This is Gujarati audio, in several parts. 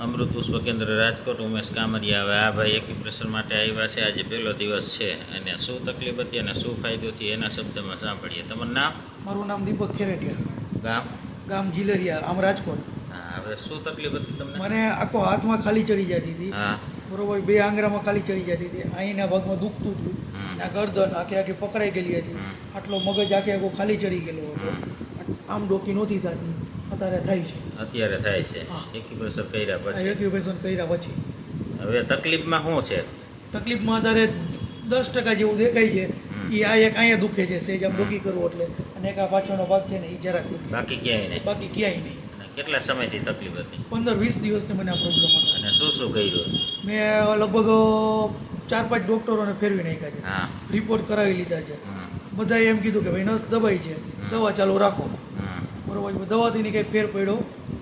અમૃત પુષ્પ કેન્દ્ર રાજકોટ ઉમેશ કામરિયા. હવે આ ભાઈ એક્યુપ્રેશર માટે આવ્યા છે. આજે પહેલો દિવસ છે. અને શું તકલીફ હતી અને શું ફાયદો થયો એના શબ્દમાં સાંભળીએ. તમારું નામ? મારું નામ દીપક ખેરેટિયા. ગામ? ગામ જીલરિયા આમ રાજકોટ. હા હવે શું તકલીફ હતી તમને? મને આખો હાથમાં ખાલી ચડી જતી હતી. હા. બરોબર બે આંગળામાં ખાલી ચડી જતી હતી. અહીંના ભાગમાં દુખતું હતું. આ ગરદન આખી આખી પકડાઈ ગયેલી હતી. આટલો મગજ આખે આખો ખાલી ચડી ગયેલો હતો. આમ ડોકી નહોતી થતી. અત્યારે થાય છે. અત્યારે થાય છે. એક્યુપ્રેશર કર્યા પછી. એક્યુપેશન કર્યા પછી. હવે તકલીફમાં શું છે? તકલીફમાં અત્યારે દસ ટકા જેવું દેખાય છે. એ આ એક અહીંયા દુખે છે સેજ આમ દુખી કરવું એટલે. અને એક આ પાછળનો ભાગ છે ને એ જરાક દુખે બાકી ક્યાંય નહીં. બાકી ક્યાંય નહીં. કેટલા સમયથી તકલીફ હતી? પંદર વીસ દિવસથી મને આ પ્રોબ્લેમ હતો. અને શું શું કર્યું? મેં લગભગ ચાર પાંચ ડૉક્ટરોને ફેરવી નાખ્યા છે. રિપોર્ટ કરાવી લીધા છે. બધાએ એમ કીધું કે ભાઈ નસ દબાઈ છે. દવા ચાલુ રાખો. બરોબર છે. દવાથી ની કંઈ ફેર પડ્યો?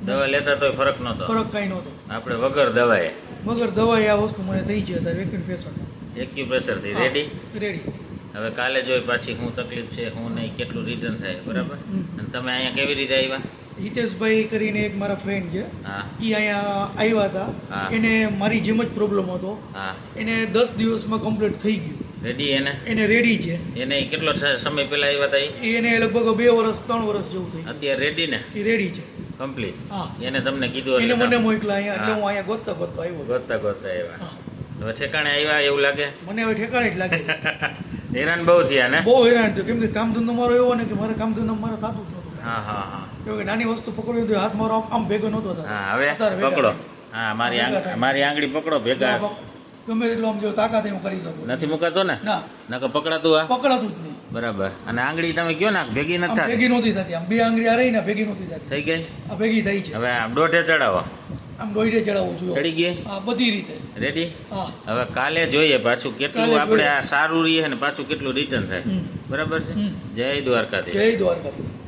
દવા લેતા તોય ફરક નહોતો. ફરક કાંઈ નહોતો. આપણે વગર દવાએ. વગર દવાએ આ વસ્તુ મને થઈ છે અત્યારે વેક્યુમ પેશન્ટ એક્યુપ્રેશરથી રેડી રેડી હવે કાલે જોઈ પાછી શું તકલીફ છે શું નહીં કેટલું રિટર્ન થાય બરાબર? અને તમે અહીંયા કેવી રીતે આવ્યા? હિતેશભાઈ કરીને એક મારા ફ્રેન્ડ છે. એ અહીંયા આવ્યા હતા. એને મારી જેમ જ પ્રોબ્લેમ હતો. એને દસ દિવસમાં કમ્પ્લીટ થઈ ગયું. રેડી એને? એને રેડી છે. એને કેટલો સમય પહેલા આવ્યા હતા? એને લગભગ બે વર્ષ ત્રણ વર્ષ જેવું થયું અત્યારે રેડી ને? એ રેડી છે. કમ્પ્લીટ હા. એને તમને કીધું એને એટલે મને મોકલા અહીંયા એટલે હા. અહીંયા ગોતતા ગોતતા આવ્યો. ગોતતા ગોતતા આવ્યા. હવે ઠેકાણે આવ્યા એવું લાગે? મને હવે ઠેકાણે જ લાગે. હેરાન બહુ થયા ને? બહુ હેરાન થયો. કેમ કે કામ ધંધો મારો એવો ને કે મારે કામ ધંધો મારો થતું જ હા હા હા. કેમ કે નાની વસ્તુ પકડવી તો હાથ મારો આમ- ભેગો નહોતો થતો. હા હવે પકડો. હા મારી. મારી આંગળી પકડો ભેગા. ગમે એટલું આમ જો તાકાત હું કરી શકું. નથી મુકાતો ને? ના. નકર પકડાતું આ? પકડાતું જ નહીં. બરાબર. અને આંગળી તમે કયો ના ભેગી નથી થતી? ભેગી નહોતી થતી. આમ બે આંગળી આ રહી ને ભેગી નહોતી થતી. થઈ ગઈ? આ ભેગી થઈ છે. હવે આમ દોઢે ચડાવો. આમ દોઢે ચડાવવું જોઈએ ચડી ગઈ? હા બધી રીતે. રેડી હા. હવે કાલે જોઈએ પાછું કેટલું આપણે આ સારું રહીએ ને પાછું કેટલું રિટર્ન થાય. બરાબર છે? જય દ્વારકાધીશ. જય દ્વારકાધીશ.